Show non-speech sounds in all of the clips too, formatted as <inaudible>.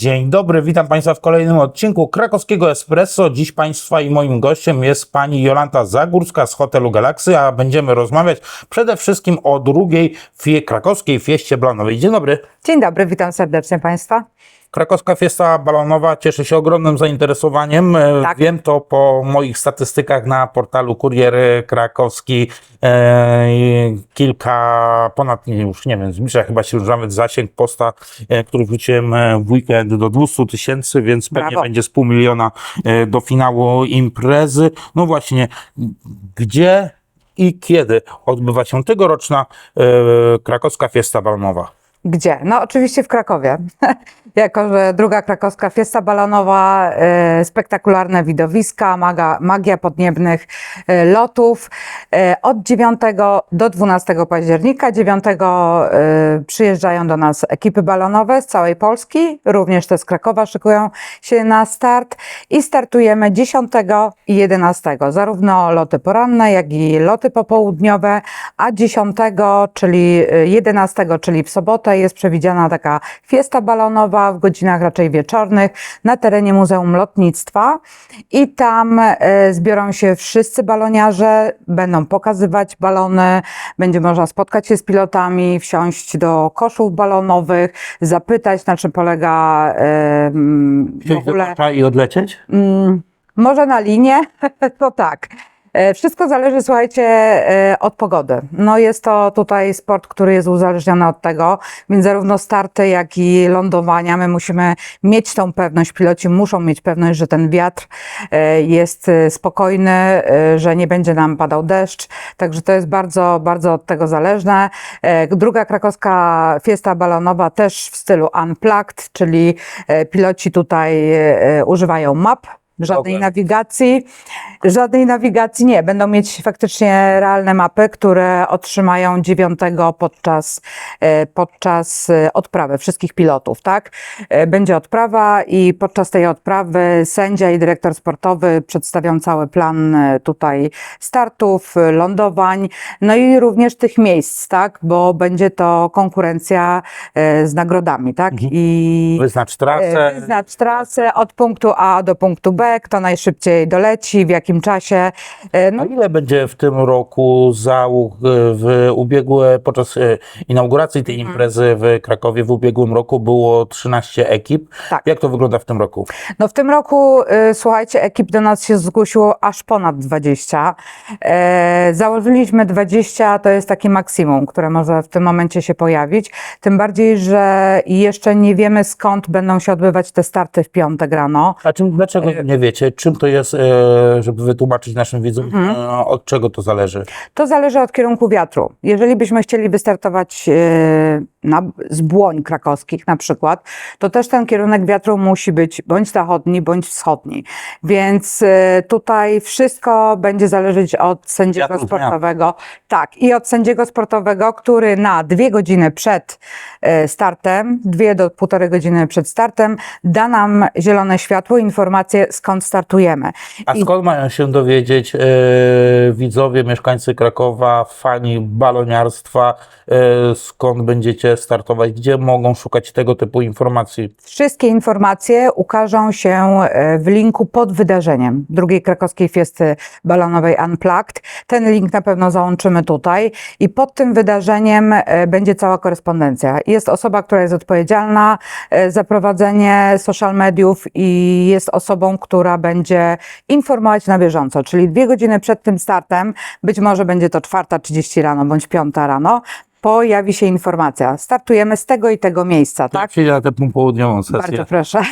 Dzień dobry, witam Państwa w kolejnym odcinku Krakowskiego Espresso. Dziś Państwa i moim gościem jest pani Jolanta Zagórska z hotelu Galaksy, a będziemy rozmawiać przede wszystkim o drugiej fie, krakowskiej fieście balonowej. Dzień dobry. Dzień dobry, witam serdecznie Państwa. Krakowska Fiesta Balonowa cieszy się ogromnym zainteresowaniem. E, Tak. Wiem to po moich statystykach na portalu Kurier Krakowski. E, kilka, ponad, nie, już nie wiem, zbliża chyba się już nawet zasięg posta, e, który wrzuciłem e, w weekend do 200 tysięcy, więc pewnie Brawo. będzie z pół miliona e, do finału imprezy. No właśnie, gdzie i kiedy odbywa się tegoroczna e, Krakowska Fiesta Balonowa? Gdzie? No oczywiście w Krakowie. <laughs> jako, że druga krakowska fiesta balonowa, e, spektakularne widowiska, maga, magia podniebnych e, lotów. E, od 9 do 12 października. 9 e, przyjeżdżają do nas ekipy balonowe z całej Polski, również te z Krakowa szykują się na start i startujemy 10 i 11. Zarówno loty poranne, jak i loty popołudniowe, a 10, czyli e, 11, czyli w sobotę jest przewidziana taka fiesta balonowa w godzinach raczej wieczornych na terenie Muzeum Lotnictwa i tam e, zbiorą się wszyscy baloniarze, będą pokazywać balony, będzie można spotkać się z pilotami, wsiąść do koszów balonowych, zapytać na czym polega mm, w ogóle... i odlecieć? Mm, może na linię, <laughs> to tak. E, Wszystko zależy, słuchajcie, e, od pogody. No jest to tutaj sport, który jest uzależniony od tego, więc zarówno starty, jak i lądowania, my musimy mieć tą pewność, piloci muszą mieć pewność, że ten wiatr e, jest spokojny, że nie będzie nam padał deszcz, także to jest bardzo, bardzo od tego zależne. Druga krakowska fiesta balonowa też w stylu unplugged, czyli piloci tutaj używają map, Żadnej nawigacji, żadnej nawigacji nie. Będą mieć faktycznie realne mapy, które otrzymają dziewiątego podczas, e, podczas e, odprawy wszystkich pilotów, tak? E, Będzie odprawa i podczas tej odprawy sędzia i dyrektor sportowy przedstawią cały plan tutaj startów, lądowań, no i również tych miejsc, tak? Bo będzie to konkurencja z nagrodami, tak? I Wyznacz trasę. Wyznacz trasę od punktu A do punktu B, kto najszybciej doleci, w jakim czasie. E, No, A ile będzie w tym roku załóg e, w ubiegłe, podczas e, inauguracji tej Mhm. imprezy w Krakowie w ubiegłym roku było 13 ekip. Tak. Jak to wygląda w tym roku? no w tym roku, słuchajcie, ekip do nas się zgłosiło aż ponad 20. E, założyliśmy 20, to jest takie maksimum, które może w tym momencie się pojawić. Tym bardziej, że jeszcze nie wiemy skąd będą się odbywać te starty w piątek rano. A czym, dlaczego E, nie wiecie? Czym to jest, e, żeby wytłumaczyć naszym widzom, Mhm. e, od czego to zależy? To zależy od kierunku wiatru. Jeżeli byśmy chcieli wystartować e, na, z błoń krakowskich na przykład, to też ten kierunek wiatru musi być bądź zachodni, bądź wschodni. Więc e, tutaj wszystko będzie zależeć od sędziego Wiatru dnia. sportowego. Tak, i od sędziego sportowego, który na dwie godziny przed e, startem, dwie do półtorej godziny przed startem, da nam zielone światło, informację skąd startujemy. A I- skąd mają się dowiedzieć e, widzowie, mieszkańcy Krakowa, fani baloniarstwa, skąd będziecie startować, gdzie mogą szukać tego typu informacji? Wszystkie informacje ukażą się e, w linku pod wydarzeniem drugiej krakowskiej fiesty balonowej Unplugged. Ten link na pewno załączymy tutaj i pod tym wydarzeniem e, będzie cała korespondencja. Jest osoba, która jest odpowiedzialna e, za prowadzenie social mediów i jest osobą, która będzie informować na bieżąco, czyli dwie godziny przed tym startem, być może będzie to 4.30 rano bądź 5 rano, pojawi się informacja. Startujemy z tego i tego miejsca, tak? Tak, przyjdzie na tę południową sesję. Bardzo proszę.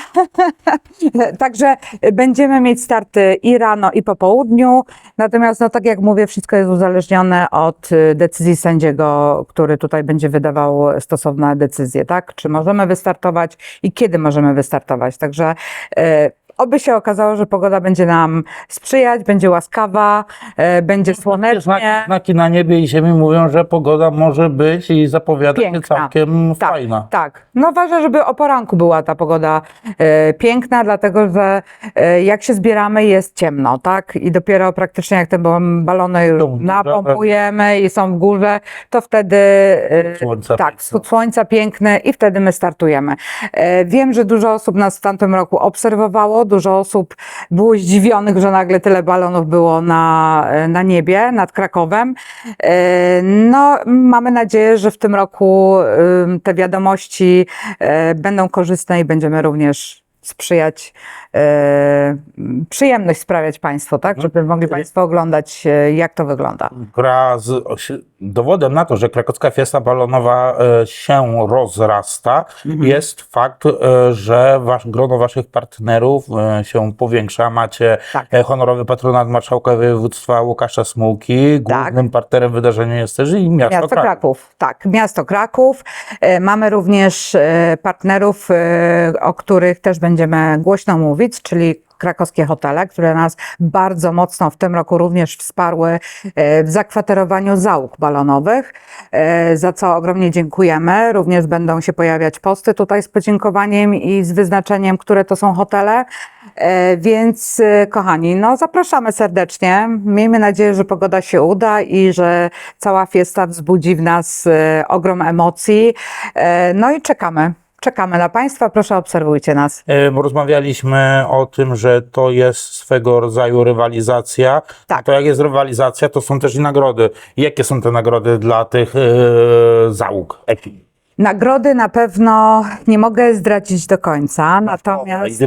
<laughs> Także będziemy mieć starty i rano, i po południu. Natomiast, no tak jak mówię, wszystko jest uzależnione od y, decyzji sędziego, który tutaj będzie wydawał stosowne decyzje, tak? Czy możemy wystartować i kiedy możemy wystartować. Także e, oby się okazało, że pogoda będzie nam sprzyjać, będzie łaskawa, e, będzie słonecznie. Znaki, znaki na niebie i ziemi mówią, że pogoda może być i zapowiada się Piękna. całkiem Tak, fajna. tak. No ważne, żeby o poranku była ta pogoda e, piękna, dlatego że e, jak się zbieramy jest ciemno, tak? I dopiero praktycznie jak te bom- balony już Są w górze, napompujemy i są w górze, to wtedy e, Słońca tak, piękne. wschód słońca piękny i wtedy my startujemy. E, wiem, że dużo osób nas w tamtym roku obserwowało, dużo osób było zdziwionych, że nagle tyle balonów było na, e, na niebie, nad Krakowem. E, No, mamy nadzieję, że w tym roku ym, te wiadomości e, będą korzystne i będziemy również sprzyjać, e, przyjemność sprawiać Państwu, tak? Żeby mogli Państwo oglądać, e, jak to wygląda. Gra z, dowodem na to, że krakowska fiesta balonowa e, się rozrasta, jest fakt, że wasz, grono waszych partnerów się powiększa. Macie Tak. honorowy patronat marszałka województwa Łukasza Smułki. Głównym partnerem wydarzenia jest też i miasto, Miasto Kraków. Kraków. Tak, miasto Kraków. Mamy również partnerów, o których też będziemy głośno mówić, czyli krakowskie hotele, które nas bardzo mocno w tym roku również wsparły e, w zakwaterowaniu załóg balonowych, e, za co ogromnie dziękujemy. Również będą się pojawiać posty tutaj z podziękowaniem i z wyznaczeniem, które to są hotele. E, Więc kochani, no zapraszamy serdecznie. Miejmy nadzieję, że pogoda się uda i że cała fiesta wzbudzi w nas ogrom emocji. No i czekamy. Czekamy na Państwa. Proszę obserwujcie nas. E, Rozmawialiśmy o tym, że to jest swego rodzaju rywalizacja. Tak. To jak jest rywalizacja, to są też i nagrody. Jakie są te nagrody dla tych e, załóg ekip? Nagrody na pewno nie mogę zdradzić do końca, natomiast.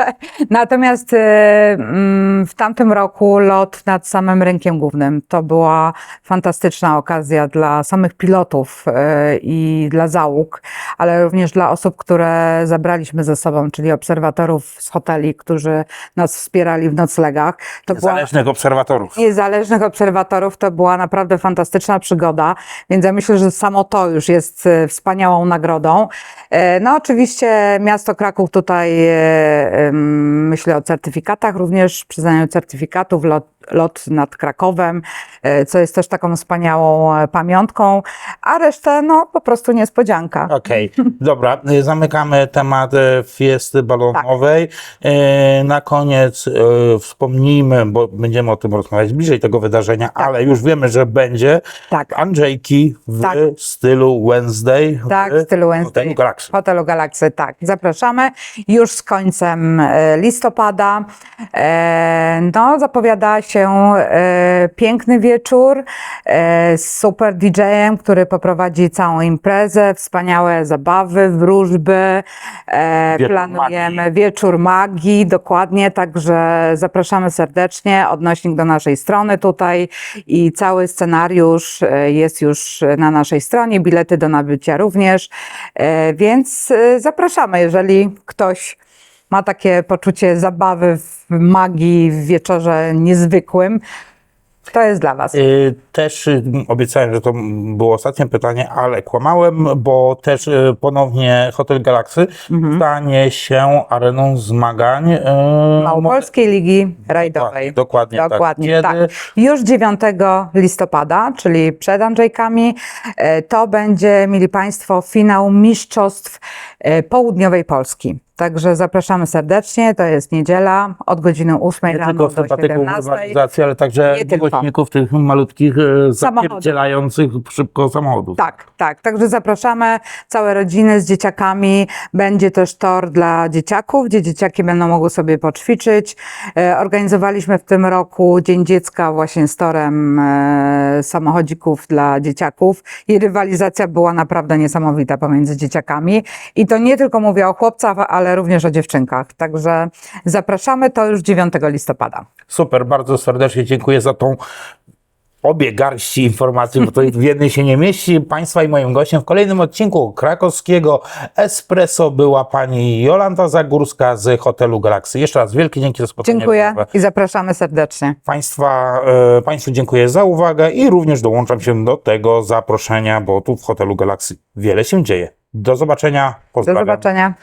<laughs> Natomiast e, mm, w tamtym roku lot nad samym rynkiem głównym to była fantastyczna okazja dla samych pilotów e, i dla załóg, ale również dla osób, które zabraliśmy ze sobą, czyli obserwatorów z hoteli, którzy nas wspierali w noclegach. To była Zależnych obserwatorów. niezależnych obserwatorów. To była naprawdę fantastyczna przygoda, więc ja myślę, że samo to już jest e, wspaniałą nagrodą. E, No oczywiście miasto Kraków tutaj e, myślę o certyfikatach, również przyznaniu certyfikatów, lot, lot nad Krakowem, e, co jest też taką wspaniałą e, pamiątką, a resztę no po prostu niespodzianka. Okej, dobra, y, zamykamy temat e, fiesty balonowej. E, Na koniec wspomnijmy, bo będziemy o tym rozmawiać bliżej tego wydarzenia, ale już wiemy, że będzie Tak. Andrzejki w Tak. stylu Wednesday. Tak, w stylu Wednesday. Hotelu Galaxy. Hotelu Galaksy, tak. Zapraszamy już z końcem listopada. No, zapowiada się e, piękny wieczór e, z super DJ-em, który poprowadzi całą imprezę, wspaniałe zabawy, wróżby. E, Wieczór Planujemy wieczór magii, dokładnie, także zapraszamy serdecznie. Odnośnik do naszej strony tutaj i cały scenariusz jest już na naszej stronie, bilety do nabycia również, więc zapraszamy, jeżeli ktoś ma takie poczucie zabawy w magii w wieczorze niezwykłym, to jest dla Was. Y, Też y, obiecałem, że to było ostatnie pytanie, ale kłamałem, bo też y, ponownie Hotel Galaxy Mhm. stanie się areną zmagań. y, Małopolskiej Ligi Rajdowej. Dokładnie, dokładnie Dokładnie, tak. tak. Kiedy? Już 9 listopada, czyli przed Andrzejkami, e, to będzie, mieli Państwo, finał Mistrzostw e, Południowej Polski. Także zapraszamy serdecznie, to jest niedziela od godziny 8 Nie rano tylko do sympatyków 17. rywalizacji, ale także miłośników tych malutkich, e, zapierdzielających szybko samochodów. Tak, tak. Także zapraszamy całe rodziny z dzieciakami. Będzie też tor dla dzieciaków, gdzie dzieciaki będą mogły sobie poćwiczyć. E, Organizowaliśmy w tym roku Dzień Dziecka właśnie z torem e, samochodzików dla dzieciaków i rywalizacja była naprawdę niesamowita pomiędzy dzieciakami. I to nie tylko mówię o chłopcach, ale również o dziewczynkach. Także zapraszamy, to już 9 listopada. Super, bardzo serdecznie dziękuję za tą obie garści informacji, bo to w jednej się nie mieści. Państwa i moim gościem w kolejnym odcinku krakowskiego Espresso była pani Jolanta Zagórska z hotelu Galaxy. Jeszcze raz wielkie dzięki za spotkanie. Dziękuję i zapraszamy serdecznie. Państwa, e, Państwu dziękuję za uwagę i również dołączam się do tego zaproszenia, bo tu w hotelu Galaxy wiele się dzieje. Do zobaczenia. Do Pozdrawiam. zobaczenia.